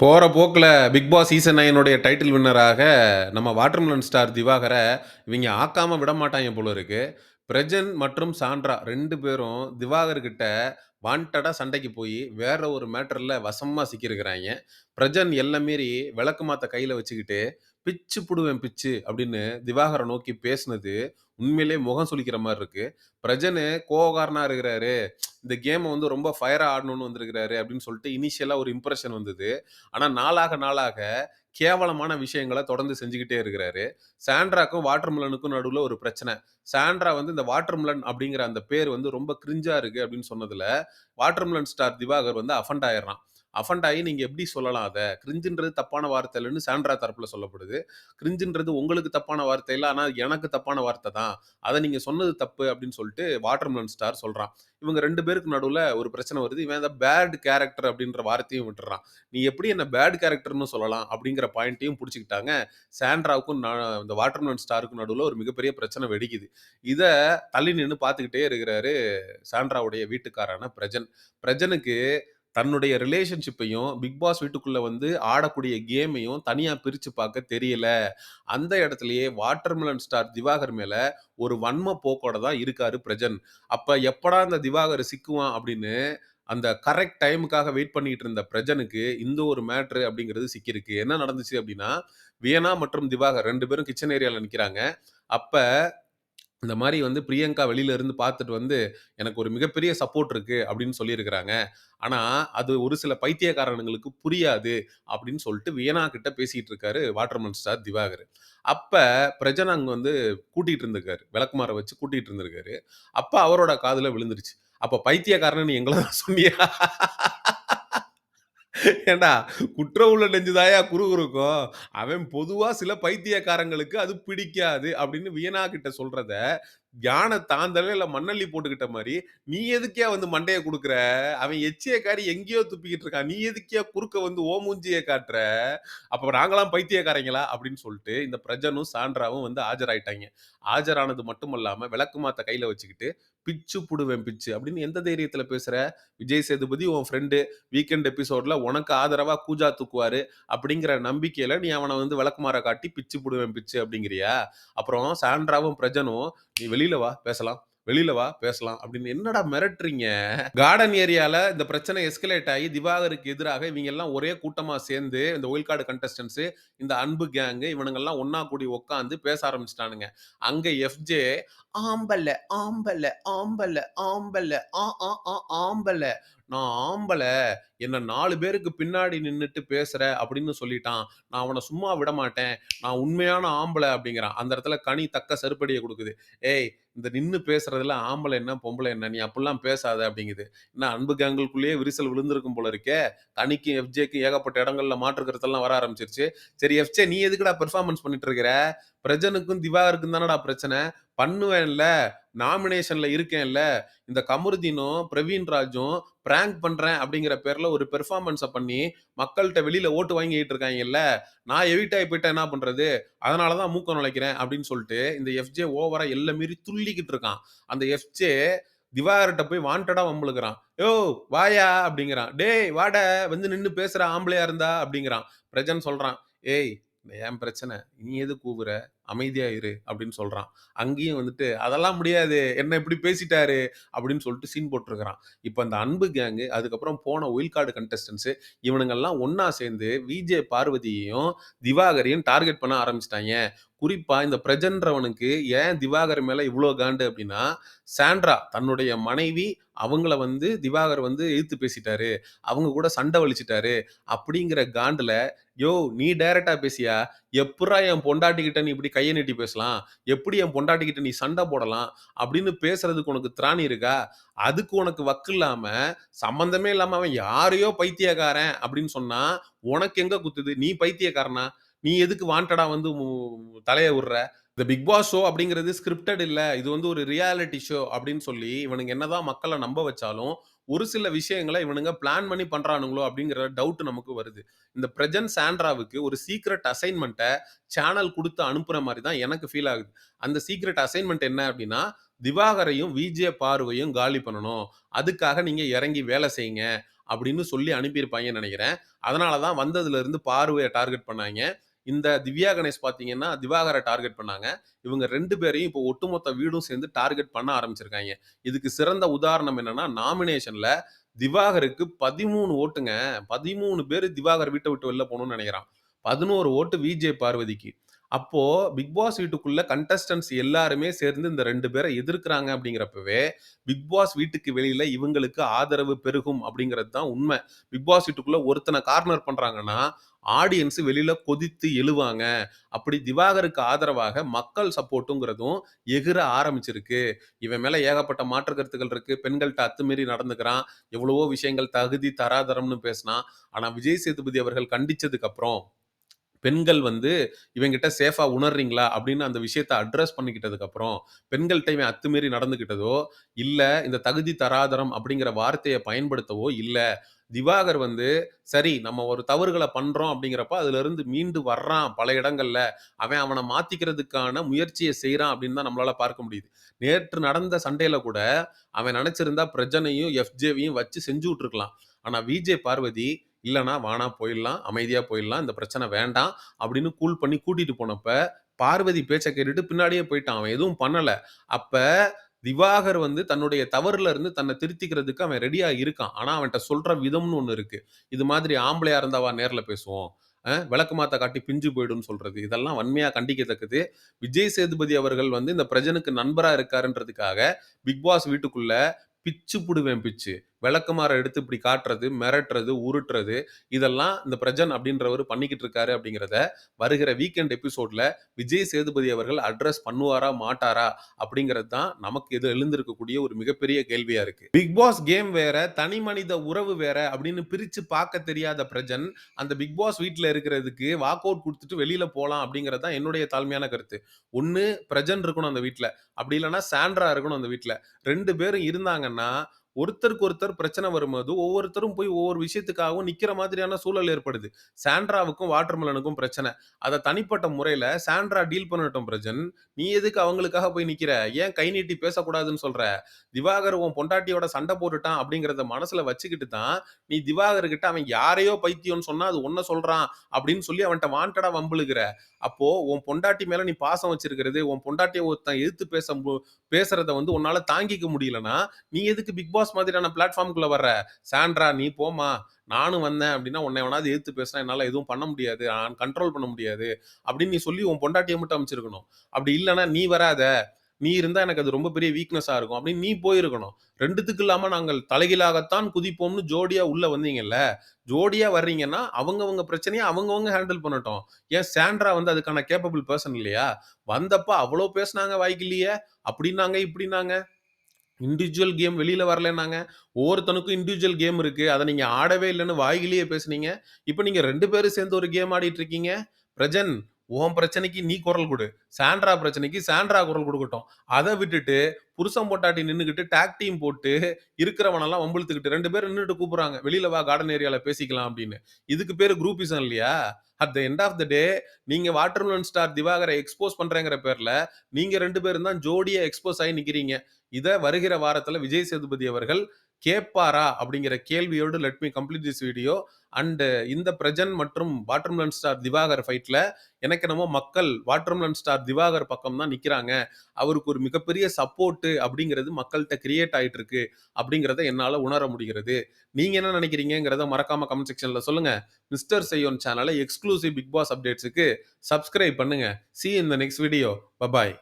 போகிற போக்கில் Bigg Boss season நைனுடைய டைட்டில் வின்னராக நம்ம வாட்டர்மெலன் ஸ்டார் திவாகரை இவங்க ஆக்காமல் விட மாட்டாங்க போல இருக்குது பிரஜன் மற்றும் சாண்ட்ரா ரெண்டு பேரும் திவாகர்கிட்ட வாண்டடா சண்டைக்கு போய் வேற ஒரு மேட்டர்ல வசமா சிக்கியிருக்கிறாங்க. பிரஜன் எல்லை மீறி விளக்கு மாத்த கையில வச்சுக்கிட்டு, "பிச்சு புடுவேன் பிச்சு" அப்படின்னு திவாகர நோக்கி பேசினது உண்மையிலேயே முகம் சுளிக்கிற மாரி இருக்கு. பிரஜனு கோவக்காரனா இருக்கிறாரு. இந்த கேம வந்து ரொம்ப ஃபயரா ஆடணும்னு வந்திருக்கிறாரு அப்படின்னு சொல்லிட்டு இனிஷியலா ஒரு இம்ப்ரஷன் வந்தது. ஆனா நாளாக நாளாக கேவலமான விஷயங்களை தொடர்ந்து செஞ்சுக்கிட்டே இருக்கிறாரு. சாண்ட்ராக்கும் வாட்டர்மெலனுக்கும் நடுவில் ஒரு பிரச்சனை. சாண்ட்ரா வந்து இந்த வாட்டர்மெலன் அப்படிங்கிற அந்த பேர் வந்து ரொம்ப கிரிஞ்சா இருக்கு அப்படின்னு சொன்னதுல, வாட்டர்மெலன் ஸ்டார் திவாகர் வந்து அஃபண்ட் ஆயிடுறான். அஃபண்ட் ஆகி நீங்கள் எப்படி சொல்லலாம் அதை கிரிஞ்சுன்றது தப்பான வார்த்தைலன்னு சாண்ட்ரா தரப்பில் சொல்லப்படுது. கிரிஞ்சுன்றது உங்களுக்கு தப்பான வார்த்தை இல்லை ஆனால் எனக்கு தப்பான வார்த்தை தான். அதை நீங்கள் சொன்னது தப்பு அப்படின்னு சொல்லிட்டு வாட்டர்மெலன் ஸ்டார் சொல்கிறான் இவங்க ரெண்டு பேருக்கு நடுவில் ஒரு பிரச்சனை வருது. இவன் அந்த பேட் கேரக்டர் அப்படின்ற வார்த்தையும் விட்டுறான் நீ எப்படி என்ன பேட் கேரக்டர்னு சொல்லலாம்? அப்படிங்கிற பாயிண்ட்டையும் பிடிச்சிக்கிட்டாங்க சாண்ட்ராவுக்கும் இந்த வாட்டர்மெலன் ஸ்டாருக்கும் நடுவில் ஒரு மிகப்பெரிய பிரச்சனை வெடிக்குது. இதை தள்ளி நின்று பார்த்துக்கிட்டே இருக்கிறாரு சாண்ட்ராவுடைய வீட்டுக்காரான பிரஜன். பிரஜனுக்கு தன்னுடைய ரிலேஷன்ஷிப்பையும், பிக் பாஸ் வீட்டுக்குள்ள வந்து ஆடக்கூடிய கேமையும் தனியா பிரிச்சு பார்க்க தெரியல. அந்த இடத்துலயே வாட்டர்மெலன் ஸ்டார் திவாகர் மேல ஒரு வன்ம போக்கோட தான் இருக்காரு பிரஜன். அப்ப எப்படா இந்த திவாகர் சிக்குவான் அப்படின்னு அந்த கரெக்ட் டைமுக்காக வெயிட் பண்ணிட்டு இருந்த பிரஜனுக்கு இந்த ஒரு மேட்ரு அப்படிங்கிறது சிக்கியிருக்கு. என்ன நடந்துச்சு அப்படின்னா, வியனா மற்றும் திவாகர் ரெண்டு பேரும் கிச்சன் ஏரியால நிக்கிறாங்க. அப்ப இந்த மாதிரி வந்து பிரியங்கா வெளியில இருந்து பார்த்துட்டு வந்து, "எனக்கு ஒரு மிகப்பெரிய சப்போர்ட் இருக்கு" அப்படின்னு சொல்லியிருக்கிறாங்க. ஆனா, அது ஒரு சில பைத்தியக்காரனுங்களுக்கு புரியாது அப்படின்னு சொல்லிட்டு வியனா கிட்ட பேசிட்டு இருக்காரு வாட்டர்மன் ஸ்டார் திவாகர். அப்ப பிரஜன் அங்க வந்து கூட்டிட்டு இருந்திருக்காரு. விளக்குமாற வச்சு கூட்டிட்டு இருந்திருக்காரு. அப்ப அவரோட காதுல விழுந்துருச்சு. "அப்ப பைத்தியக்காரன்னு நீ எங்களை தான் சொன்னியா?" ஏன்டா குற்றம் உள்ள நெஞ்சுதாயா குறுகுறுக்கும். அவன் பொதுவா சில பைத்தியக்காரங்களுக்கு அது பிடிக்காது அப்படின்னு வியனா கிட்ட சொல்றத, தியான தாந்தல இல்ல மண்ணள்ளி போட்டுக்கிட்ட மாதிரி "நீ எதுக்கே வந்து மண்டையை கொடுக்குற அவன் எச்சியக்காரி எங்கேயோ துப்பிக்கிட்டு இருக்கான். நீ எதுக்கே குறுக்க வந்து உன் காட்டுற? அப்ப நாங்களாம் பைத்தியக்காரங்களா?" அப்படின்னு சொல்லிட்டு இந்த பிரஜனும், சாண்ட்ராவும் வந்து ஆஜராயிட்டாங்க ஆஜரானது மட்டும் மட்டுமல்லாம விளக்குமாத்த கையில வச்சுக்கிட்டு, "பிச்சு புடுவேன் பிச்சு" அப்படின்னு எந்த தைரியத்தில் பேசுற? விஜய் சேதுபதி உன் ஃப்ரெண்டு. வீக்கெண்ட் எபிசோட்ல உனக்கு ஆதரவாக கூஜா தூக்குவாரு அப்படிங்கிற நம்பிக்கையில் நீ அவனை வந்து விளக்குமாற காட்டி பிச்சு புடுவேன் பிச்சு அப்படிங்கிறியா? அப்புறம் சாண்ட்ராவும், பிரஜனும் "நீ வெளியில வா பேசலாம். வெளியில வா பேசலாம்" அப்படின்னு என்னடா மிரட்டுறீங்க? கார்டன் ஏரியால இந்த பிரச்சனை எஸ்கலேட் ஆகி திவாகருக்கு எதிராக இவங்க எல்லாம் ஒரே கூட்டமா சேர்ந்து இந்த ஒயில் கார்டு கண்டஸ்டன்ஸ் இந்த அன்பு கேங்கு இவனுங்கெல்லாம் ஒன்னா கூடி உட்காந்து பேச ஆரம்பிச்சிட்டானுங்க அங்க எஃப்ஜே "ஆம்பல, ஆம்பல, ஆம்பல, ஆம்பல, ஆ ஆ ஆ ஆம்பல. நான் ஆம்பளை என்ன நாலு பேருக்கு பின்னாடி நின்றுட்டு பேசுற" அப்படின்னு சொல்லிட்டான். "நான் அவனை சும்மா விட மாட்டேன் நான் உண்மையான ஆம்பளை அப்படிங்கிறான். அந்த இடத்துல கனி தக்க செருப்படியை கொடுக்குது "ஏய் இந்த நின்று பேசுறதுல ஆம்பளை என்ன? பொம்பளை என்ன? நீ அப்படிலாம் பேசாத" அப்படிங்குது. என்ன அன்பு கேங்களுக்குள்ளேயே விரிசல் விழுந்திருக்கும் போல இருக்கே. கனிக்கு எஃப்ஜேக்கு ஏகப்பட்ட இடங்கள்ல மாற்று வர ஆரம்பிச்சிருச்சு. சரி எஃப்ஜே நீ எதுக்குடா பெர்ஃபார்மன்ஸ் பண்ணிட்டு இருக்கிற? பிரஜனுக்கும், திவாகருக்கும் தானடா பிரச்சனை. பண்ணுவேன்ல. நாமினேஷன்ல இருக்கேன்ல. இந்த கமருதீனும், பிரவீன் ராஜும் பிராங்க் பண்றேன் அப்படிங்கிற பேர்ல ஒரு பெர்ஃபார்மன்ஸை பண்ணி மக்கள்கிட்ட வெளியில ஓட்டு வாங்கிட்டு இருக்காங்கல்ல நான் எவிட் ஆகி போயிட்டா என்ன பண்றது? அதனாலதான் மூக்க நுழைக்கிறேன் அப்படின்னு சொல்லிட்டு இந்த எஃப்ஜே ஓவரா எல்லாம் மீறி துள்ளிக்கிட்டு இருக்கான். அந்த எஃப்ஜே திவாகர்கிட்ட போய் வாண்டடா வம்பிழுக்குறான். யோ வாயா" அப்படிங்கிறான். "டேய் வாட வந்து நின்று பேசுற ஆம்பளையா இருந்தா" அப்படிங்கிறான். பிரஜன் சொல்றான். "ஏய் என் பிரச்சனை. நீ எது கூவுற? அமைதியா இரு" அப்படின்னு சொல்றான். அங்கேயும் வந்துட்டு "அதெல்லாம் முடியாது. என்ன இப்படி பேசிட்டாரு" அப்படின்னு சொல்லிட்டு சீன் போட்டிருக்கிறான் இப்போ அந்த அன்பு கேங்கு அதுக்கப்புறம் போன ஒயில் கார்டு கண்டஸ்டன்ட்ஸ் இவனுங்கெல்லாம் ஒன்றா சேர்ந்து விஜே பார்வதியையும், திவாகரையும் டார்கெட் பண்ண ஆரம்பிச்சிட்டாங்க குறிப்பா இந்த பிரஜன்றவனுக்கு ஏன் திவாகர் மேல இவ்வளோ காண்டு அப்படின்னா, சாண்ட்ரா தன்னுடைய மனைவி அவங்கள வந்து திவாகர் வந்து எதிர்த்து பேசிட்டாரு. அவங்க கூட சண்டை வலிச்சிட்டாரு அப்படிங்கிற காண்டுல, யோ நீ டைரக்ட்டா பேசியா? எப்பரா என் பொண்டாட்டிக்கிட்ட நீ இப்படி கையை நீட்டி பேசலாம்? எப்படி என் பொண்டாட்டிக்கிட்ட நீ சண்டை போடலாம்?" அப்படின்னு பேசுறதுக்கு உனக்கு திராணி இருக்கா? அதுக்கு உனக்கு வக்கு இல்லாம, சம்மந்தமே இல்லாம அவன் யாரையோ பைத்தியக்காரன் அப்படின்னு சொன்னா, உனக்கு எங்க குத்துது? நீ பைத்தியக்காரனா? நீ எதுக்கு வாண்டடா வந்து தலையை விடுற இந்த பிக் பாஸ் ஷோ அப்படிங்கிறது ஸ்கிரிப்டட் இல்லை இது வந்து ஒரு ரியாலிட்டி ஷோ அப்படின்னு சொல்லி இவனுக்கு என்னதான் மக்களை நம்ப வச்சாலும், ஒரு சில விஷயங்களை இவனுங்க பிளான் பண்ணி பண்றானுங்களோ அப்படிங்கிற டவுட் நமக்கு வருது. இந்த பிரஜன் சாண்ட்ராவுக்கு ஒரு சீக்ரெட் அசைன்மெண்ட்டை சேனல் கொடுத்து அனுப்புற மாதிரி தான் எனக்கு ஃபீல் ஆகுது. அந்த சீக்ரெட் அசைன்மெண்ட் என்ன அப்படின்னா, திவாகரையும், விஜே பார்வையும் காலி பண்ணணும். அதுக்காக நீங்க இறங்கி வேலை செய்யுங்க. அப்படின்னு சொல்லி அனுப்பியிருப்பாங்கன்னு நினைக்கிறேன் அதனால தான் வந்ததுல இருந்து டார்கெட் பண்ணாங்க இந்த திவ்யா கணேஷ் பார்த்தீங்கன்னா, திவாகரை டார்கெட் பண்ணாங்க. இவங்க ரெண்டு பேரையும் இப்போ ஒட்டுமொத்த வீடும் சேர்ந்து டார்கெட் பண்ண ஆரம்பிச்சிருக்காங்க இதுக்கு சிறந்த உதாரணம் என்னன்னா, நாமினேஷன்ல திவாகருக்கு 13 ஓட்டுங்க. பதிமூணு பேர் திவாகர் வீட்டை விட்டு வெளில போகணும்னு நினைக்கிறான் பதினோரு ஓட்டு விஜே பார்வதிக்கு. அப்போ பிக் பாஸ் வீட்டுக்குள்ள கண்டஸ்டன்ஸ் எல்லாருமே சேர்ந்து இந்த ரெண்டு பேரை எதிர்க்கிறாங்க அப்படிங்கிறப்பவே, பிக் பாஸ் வீட்டுக்கு வெளியில இவங்களுக்கு ஆதரவு பெருகும் அப்படிங்கிறது தான் உண்மை பிக் பாஸ் வீட்டுக்குள்ள ஒருத்தனை கார்னர் பண்றாங்கன்னா, ஆடியன்ஸ் வெளியில கொதித்து எழுவாங்க. அப்படி திவாகருக்கு ஆதரவாக மக்கள் சப்போர்ட்டுங்கிறதும் எகிற ஆரம்பிச்சிருக்கு. இவன் மேல ஏகப்பட்ட மாற்று கருத்துக்கள் இருக்கு. பெண்கள்கிட்ட அத்துமீறி நடந்துக்கிறான். எவ்வளவோ விஷயங்கள் தகுதி, தராதரம்னு பேசினான். ஆனா விஜய் சேதுபதி அவர்கள் கண்டிச்சதுக்கு அப்புறம், பெண்கள் வந்து இவங்கிட்ட சேஃபாக உணர்றீங்களா? அப்படின்னு அந்த விஷயத்தை அட்ரஸ் பண்ணிக்கிட்டதுக்கப்புறம் பெண்கள்கிட்ட இவன் அத்துமீறி நடந்துக்கிட்டதோ, இல்லை இந்த தகுதி தராதரம் அப்படிங்கிற வார்த்தையை பயன்படுத்தவோ இல்லை திவாகர் வந்து சரி நம்ம ஒரு தவறுகளை பண்ணுறோம் அப்படிங்கிறப்ப அதுலேருந்து மீண்டு வர்றான் பல இடங்களில் அவன் அவனை மாற்றிக்கிறதுக்கான முயற்சியை செய்கிறான் அப்படின்னு தான் நம்மளால் பார்க்க முடியுது. நேற்று நடந்த சண்டையில் கூட அவன் நினச்சிருந்தா பிரஜனையும், எஃப்ஜேவையும் வச்சு செஞ்சு விட்ருக்கலாம் ஆனால் விஜே பார்வதி இல்லைனா வானா போயிடலாம். அமைதியாக போயிடலாம். இந்த பிரச்சனை வேண்டாம் அப்படின்னு கூல் பண்ணி கூட்டிகிட்டு போனப்ப, பார்வதி பேச்சை கேட்டுட்டு பின்னாடியே போயிட்டான். அவன் எதுவும் பண்ணலை அப்போ திவாகர் வந்து தன்னுடைய தவறுல இருந்து தன்னை திருத்திக்கிறதுக்கு அவன் ரெடியா இருக்கான். ஆனா அவன்கிட்ட சொல்ற விதம்னு ஒன்று இருக்கு. இது மாதிரி ஆம்பளையா இருந்தாவா நேரில் பேசுவோம். விளக்கு மாத்த காட்டி பிஞ்சு போயிடும்னு சொல்றது. இதெல்லாம் வன்மையா கண்டிக்கத்தக்கது. விஜய் சேதுபதி அவர்கள் வந்து இந்த பிரஜனுக்கு நண்பரா இருக்காருன்றதுக்காக, பிக் பாஸ் வீட்டுக்குள்ள பிச்சு புடுவேன் பிச்சு. விளக்குமாற எடுத்து இப்படி காட்டுறது, மிரட்டுறது, உருட்டுறது இதெல்லாம் இந்த பிரஜன் அப்படின்றவரு பண்ணிக்கிட்டு இருக்காரு அப்படிங்கிறத, வருகிற வீக்கெண்ட் எபிசோட்ல விஜய் சேதுபதி அவர்கள் அட்ரஸ் பண்ணுவாரா? மாட்டாரா? அப்படிங்கிறது தான் நமக்கு இது எழுந்திருக்கக்கூடிய ஒரு மிகப்பெரிய கேள்வியா இருக்கு. பிக் பாஸ் கேம் வேற, தனி மனித உறவு வேற அப்படின்னு பிரிச்சு பார்க்க தெரியாத பிரஜன், அந்த பிக் பாஸ் வீட்டில் இருக்கிறதுக்கு வாக் அவுட் கொடுத்துட்டு வெளியில போகலாம் அப்படிங்கிறது தான் என்னுடைய தாழ்மையான கருத்து. ஒன்று பிரஜன் இருக்கணும் அந்த வீட்டில் அப்படி இல்லைன்னா சாண்ட்ரா இருக்கணும் அந்த வீட்டில் ரெண்டு பேரும் இருந்தாங்கன்னா, ஒருத்தருக்கு ஒருத்தர் பிரச்சனை வரும்போது, ஒவ்வொருத்தரும் போய் ஒவ்வொரு விஷயத்துக்காகவும் நிக்கிற மாதிரியான சூழல் ஏற்படுது. சாண்ட்ராவுக்கும் வாட்டர்மெலனுக்கும் பிரச்சனை. அதை தனிப்பட்ட முறையில சாண்ட்ரா டீல் பண்ணட்டும் பிரஜன். நீ எதுக்கு அவங்களுக்காக போய் நிக்கிற? ஏன் கை நீட்டி பேசக்கூடாதுன்னு சொல்ற? திவாகர் உன் பொண்டாட்டியோட சண்டை போட்டுட்டான் அப்படிங்கிறத மனசுல வச்சுக்கிட்டு தான், நீ திவாகர் கிட்ட அவன் யாரையோ பைத்தியம்னு சொன்னா, அது உன்ன சொல்றான் அப்படின்னு சொல்லி அவன்கிட்ட வாண்டடா வம்புழுகிற அப்போ உன் பொண்டாட்டி மேல நீ பாசம் வச்சிருக்கிறது, உன் பொண்டாட்டியை ஒருத்தன் எதிர்த்து பேச பேசுறத வந்து உன்னால தாங்கிக்க முடியலன்னா, நீ எதுக்கு பிக் பாஸ் மாதிரியான பிளாட்ஃபார்முக்குள்ளே வர்ற? சாண்ட்ரா நீ போம்மா. நானும் வந்தேன் அப்படின்னா, உன்னை எவனாவது எதிர்த்து பேசினா என்னால எதுவும் பண்ண முடியாது. நான் கண்ட்ரோல் பண்ண முடியாது. அப்படின்னு நீ சொல்லி உன் பொண்டாட்டியை மட்டும் அமைச்சிருக்கணும் அப்படி இல்லைன்னா நீ வராத. நீ இருந்தா எனக்கு அது ரொம்ப பெரிய வீக்னஸா இருக்கும். அப்படின்னு நீ போயிருக்கணும். ரெண்டுத்துக்கு இல்லாம நாங்கள் தலைகீழாகத்தான் குதிப்போம்னு ஜோடியா உள்ள வந்தீங்கல்ல. ஜோடியா வர்றீங்கன்னா, அவங்கவங்க பிரச்சனையை அவங்கவுங்க ஹேண்டில் பண்ணட்டும். ஏன் சாண்ட்ரா வந்து அதுக்கான கேப்பபிள் பர்சன் இல்லையா? வந்தப்ப அவ்வளோ பேசினாங்க வாய்க்கில்லையே அப்படின்னாங்க, இப்படின்னாங்க. இண்டிவிஜுவல் கேம் வெளியில் வரலன்னாங்க. ஒவ்வொருத்தனுக்கும் இண்டிவிஜுவல் கேம் இருக்குது அதை நீங்கள் ஆடவே இல்லைன்னு வாயிலேயே பேசுனீங்க. இப்போ நீங்கள் ரெண்டு பேரும் சேர்ந்து ஒரு கேம் ஆடிட்டு இருக்கீங்க. பிரஜன் உன் பிரச்சனைக்கு நீ குரல் கொடு சாண்ட்ரா பிரச்சனைக்கு சாண்ட்ரா குரல் கொடுக்கட்டும் அதை விட்டுட்டு புருஷன் பொட்டாட்டி நின்றுக்கிட்டு டாக் டீம் போட்டு இருக்கிறவனெல்லாம் வம்பிழுத்துக்கிட்டு ரெண்டு பேரும் நின்றுட்டு கூப்பிட்றாங்க வெளியில வா கார்டன் ஏரியாவில் பேசிக்கலாம் அப்படின்னு. இதுக்கு பேர் குரூப்பிசம் இல்லையா? At the end of the day நீங்க வாட்டர்மெலன் ஸ்டார் திவாகரை எக்ஸ்போஸ் பண்றேங்கிற பேர்ல, நீங்க ரெண்டு பேரும் தான் ஜோடியா எக்ஸ்போஸ் ஆகி நிக்கிறீங்க. இதை வருகிற வாரத்துல விஜய் சேதுபதி அவர்கள் கேட்பாரா? அப்படிங்கிற கேள்வியோடு let me complete this video. And இந்த பிரஜன் மற்றும் வாட்டர்மெலன் ஸ்டார் திவாகர் ஃபைட்டில் எனக்கு என்னமோ மக்கள் வாட்டர்மெலன் ஸ்டார் திவாகர் பக்கம் தான் நிற்கிறாங்க அவருக்கு ஒரு மிகப்பெரிய சப்போர்ட்டு அப்படிங்கிறது மக்கள்கிட்ட கிரியேட் ஆகிட்டு இருக்கு. அப்படிங்கிறத என்னால் உணர முடிகிறது. நீங்கள் என்ன நினைக்கிறீங்கங்கிறத மறக்காமல் கமெண்ட் செக்ஷனில் சொல்லுங்கள் மிஸ்டர் செய்யோன் சேனலை எக்ஸ்க்ளூசிவ் பிக் பாஸ் அப்டேட்ஸ்க்கு சப்ஸ்கிரைப் பண்ணுங்கள் சி இந்த in the next video. Bye bye.